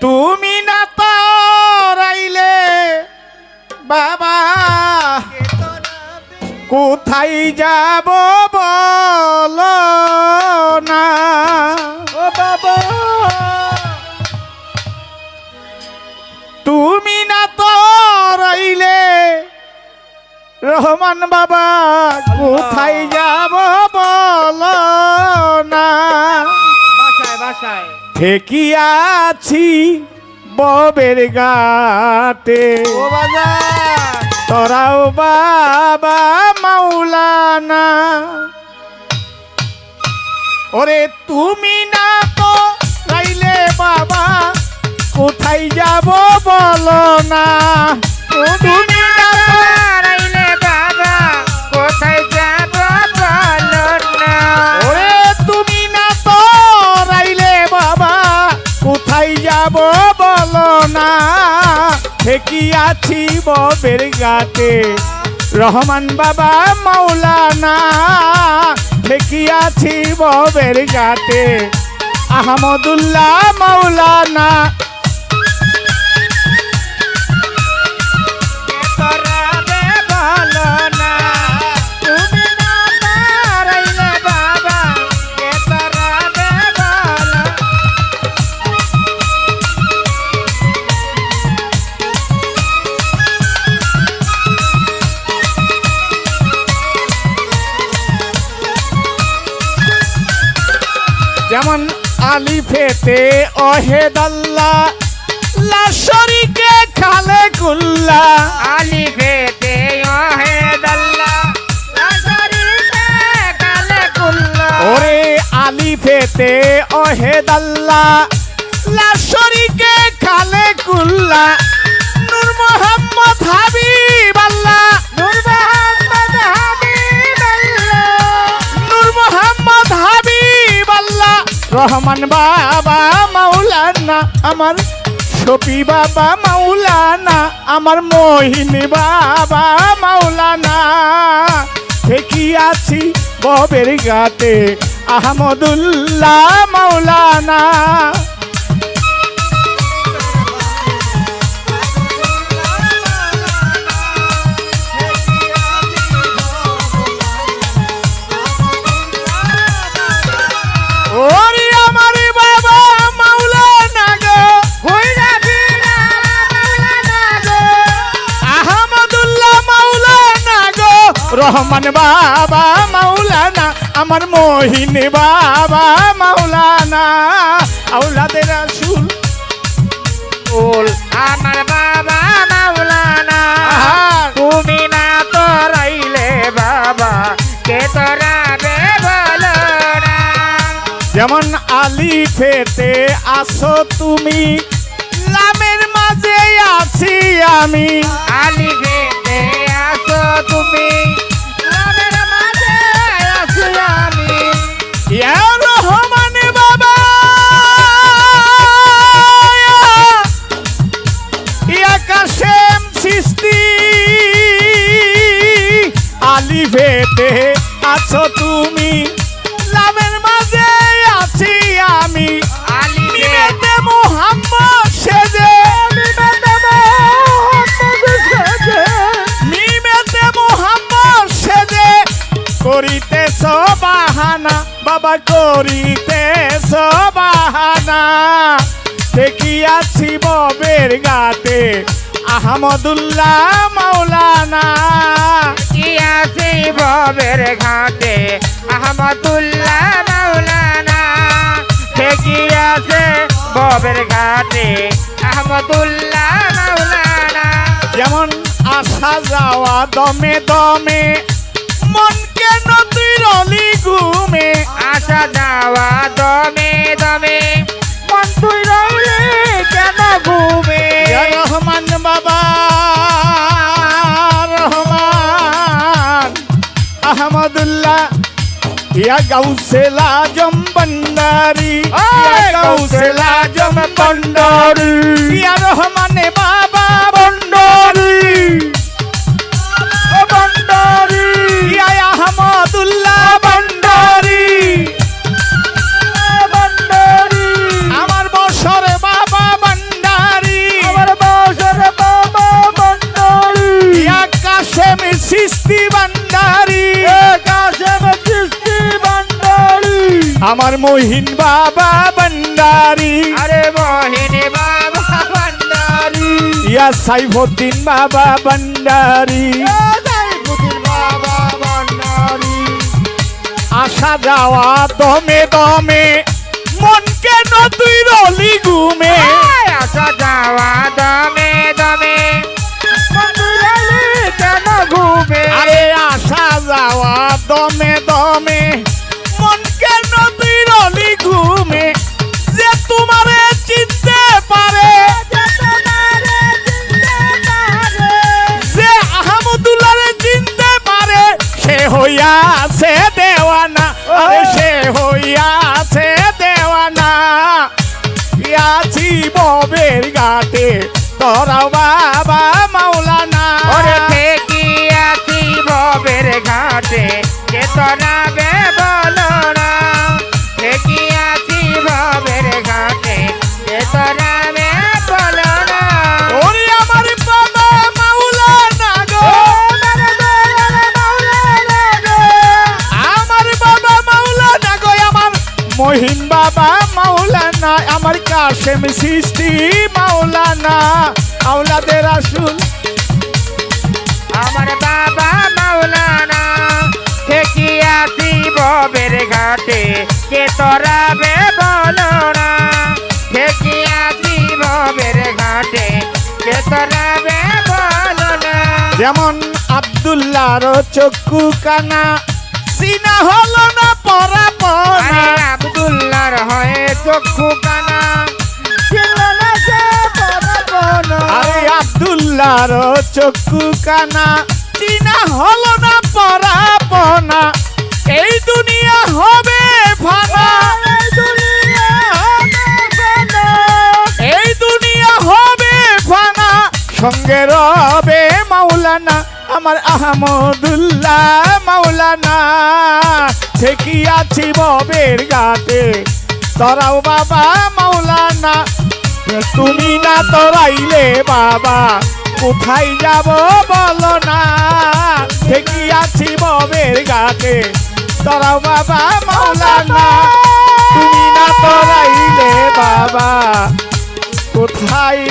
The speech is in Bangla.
তুমি না তারাইলে বাবা কোথায় যাব বল না? ও বাবা তুমি না তারাইলে রহমান বাবা কোথায় যাব বল না? ঠেকিয়াছি ববের গাতে তোরাও বাবা মাওলানা। ওরে তুমি না তো রাইলে বাবা কোথায় যাব বলো না? তুমি কোথায় যাব বলো না। ঠেকি আছি ববের গাতে। রহমান বাবা মৌলানা ঠেকি আছি ববের গাতে। আহমদুল্লাহ মাওলানা আলিফেতে অহেদাল্লা লাশরিকে খালে কুল্লা। আলি ওহে দল্লা। কুল্লা। ওরে আলিফেতে অহেদাল্লা লাশরিকে খালে কুল্লা। নূর মোহাম্মদ হাবিব রহমান বাবা, মাওলানা, আমার শফি বাবা, মাওলানা, আমার মোহিনী বাবা, মাওলানা। ঠিকই আছি ববের গাতে আহমদুল্লাহ, মাওলানা। রহমান বাবা মাওলানা আমার মহিন বাবা মাওলানা আউলাদের রাসূল। ওল আমার বাবা মাওলানা তুমি না তো রাইলে বাবা কে তোরা যেমন আলি ফেতে আসো তুমি লামের মাঝে আছি আমি। আলি ফেতে আসো তুমি আমি ইয়া বাবা করিতে বাহানা। দেখিয়াছি ববের গাতে আহমদুল্লাহ কি আছে ববের ঘাটে আহমদুল্লাহ কি আছে ববের ঘাটে আহমদুল্লাহ মাওলানা। যেমন আসা যাওয়া দমে দমে মন কেন রলি ঘুমে আসা যাওয়া দমে দমে। মন তুই রইলে কেন ঘুমে? রহমান বাবা রহমান। আহমদুল্লাহ ইয়া গাউসেল আজম বন্ডারি ইয়া ওই গাউসেল বন্ডারি ইয়া রহমানে বাবা মহিন বাবা ভান্ডারি আরে মোহিনী বাবা ভান্ডারি ইয়া সাইফুদ্দিন বাবা ভান্ডারি আসা যাওয়া দমে দমে মন কেন তুই রলি ঘুমে আসা যাওয়া দমে দমে কেন ঘুমে আরে আসা যাওয়া দমে দমে ঘাটে তোরা বাবা মাওলানা। ওরে ভবের ঘাটে? কে মহিন বাবা মাওলানা আমার কাশেম সৃষ্টি মাওলানা আওলাদের আসুল আমার বাবা মাওলানা থেকে আছি ভবের ঘাটে কে তোরা বে বলো না? থেকে আছি ভবের ঘাটে কে তোরা বে বলো না? যেমন আব্দুল্লাহর চক্ষু কানা সিনা হলো না পরা চক্ষু কানা পরাপনা। আরে আব্দুল্লাহর চক্ষু কানা চিনা হলো না পরা পনা এই দুনিয়া হবে ফানা এই দুনিয়া হবে ফানা সঙ্গে রবে মাওলানা আমার আহমদুল্লাহ মাওলানা। থেকে আছি ববের গাতে। তোরাও বাবা, মাওলানা। তুমি না তরাইলে বাবা, কোথায় যাব বলো না। ঠিকই আছি ববের গাতে তরাও বাবা, মাওলানা, তুমি না তরাইলে বাবা, কোথায়